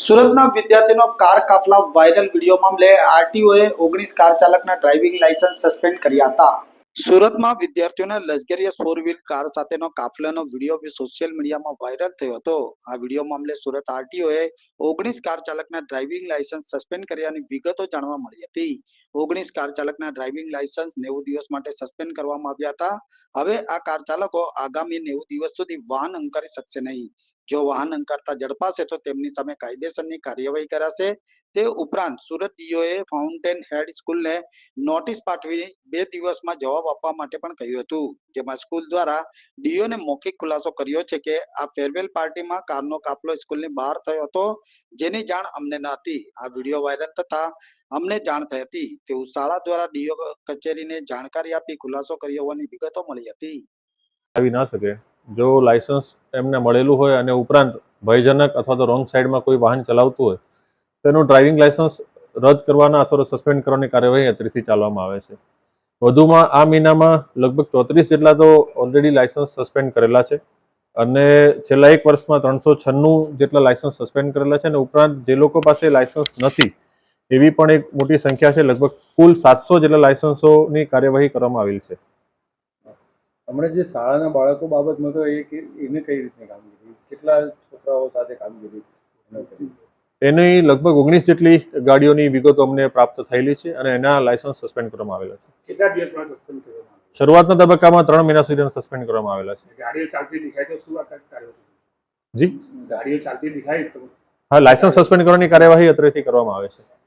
સુરતના વિદ્યાર્થીનો કાર કાફલા વાયરલ વીડિયો મામલે આરટીઓએ ઓગણીસ કાર ચાલકના ડ્રાઇવિંગ લાયસન્સ સસ્પેન્ડ કર્યા હતા. સુરતમાં વિદ્યાર્થીઓને લક્ઝરિયસ ફોર વ્હીલ કાર સાથેનો કાફલાનો વીડિયો સોશિયલ મીડિયામાં વાયરલ થયો હતો. આ વીડિયો મામલે સુરત આરટીઓએ ઓગણીસ કાર ચાલકના ડ્રાઇવિંગ લાયસન્સ સસ્પેન્ડ કર્યાની વિગતો જાણવા મળી હતી. ઓગણીસ કાર ચાલકના ડ્રાઇવિંગ લાયસન્સ નેવું દિવસ માટે સસ્પેન્ડ કરવામાં આવ્યા હતા. હવે આ કાર ચાલકો આગામી નેવું દિવસ સુધી વાહન અંકારી શકશે નહીં. જો વાહન કરતા ઝડપાશે તો તેમની સામે કાયદેસરની કાર્યવાહી કરાશે. તે ઉપરાંત સુરત ડીઓએ ફાઉન્ટેન હેડ સ્કૂલને નોટિસ પાઠવી બે દિવસમાં જવાબ આપવા માટે પણ કહ્યું હતું. જેમાં સ્કૂલ દ્વારા ડીઓને મૌખિક ખુલાસો કર્યો છે કે આ ફેરવેલ પાર્ટીમાં કારનો કાફલો સ્કૂલની બહાર થયો હતો, જેની જાણ અમને ન હતી. આ વીડિયો વાયરલ થતા અમને જાણ થઈ હતી. તેવું શાળા દ્વારા ડીઓ કચેરીને જાણકારી આપી ખુલાસો કર્યો હોવાની વિગતો મળી હતી. આવી ન શકે. જો લાયસન્સ એમને મળેલું હોય અને ઉપરાંત ભયજનક અથવા તો રોંગ સાઈડમાં કોઈ વાહન ચલાવતું હોય, તો એનું ડ્રાઇવિંગ લાયસન્સ રદ કરવાના અથવા તો સસ્પેન્ડ કરવાની કાર્યવાહી અત્રેથી ચાલવામાં આવે છે. વધુમાં આ મહિનામાં લગભગ ચોત્રીસ જેટલા તો ઓલરેડી લાયસન્સ સસ્પેન્ડ કરેલા છે અને છેલ્લા એક વર્ષમાં ત્રણસો છન્નું જેટલા લાયસન્સ સસ્પેન્ડ કરેલા છે અને ઉપરાંત જે લોકો પાસે લાયસન્સ નથી, એવી પણ એક મોટી સંખ્યા છે. લગભગ કુલ સાતસો જેટલા લાયસન્સોની કાર્યવાહી કરવામાં આવેલ છે. હમણાં જે શાળાના બાળકો બાબતમાં તો એ કે- એને કઈ રીતની કામગીરી? કેટલા છોકરાઓ સાથે કામગીરી કરી? એની લગભગ ઓગણીસ જેટલી ગાડીઓની વિગતો અમને પ્રાપ્ત થયેલી છે અને એના લાયસન્સ સસ્પેન્ડ કરવામાં આવેલા છે. કેટલા દિવસમાં સસ્પેન્ડ કરવામાં શરૂઆતના તબક્કામાં ત્રણ મહિના સુધી સસ્પેન્ડ કરવામાં આવેલા છે. ગાડીઓ ચાલતી દેખાય તો શું આ કાર્યવાહી? જી? ગાડીઓ ચાલતી દેખાય તો? હા લાયસન્સ સસ્પેન્ડ કરવાની કાર્યવાહી અત્રેથી કરવામાં આવે છે.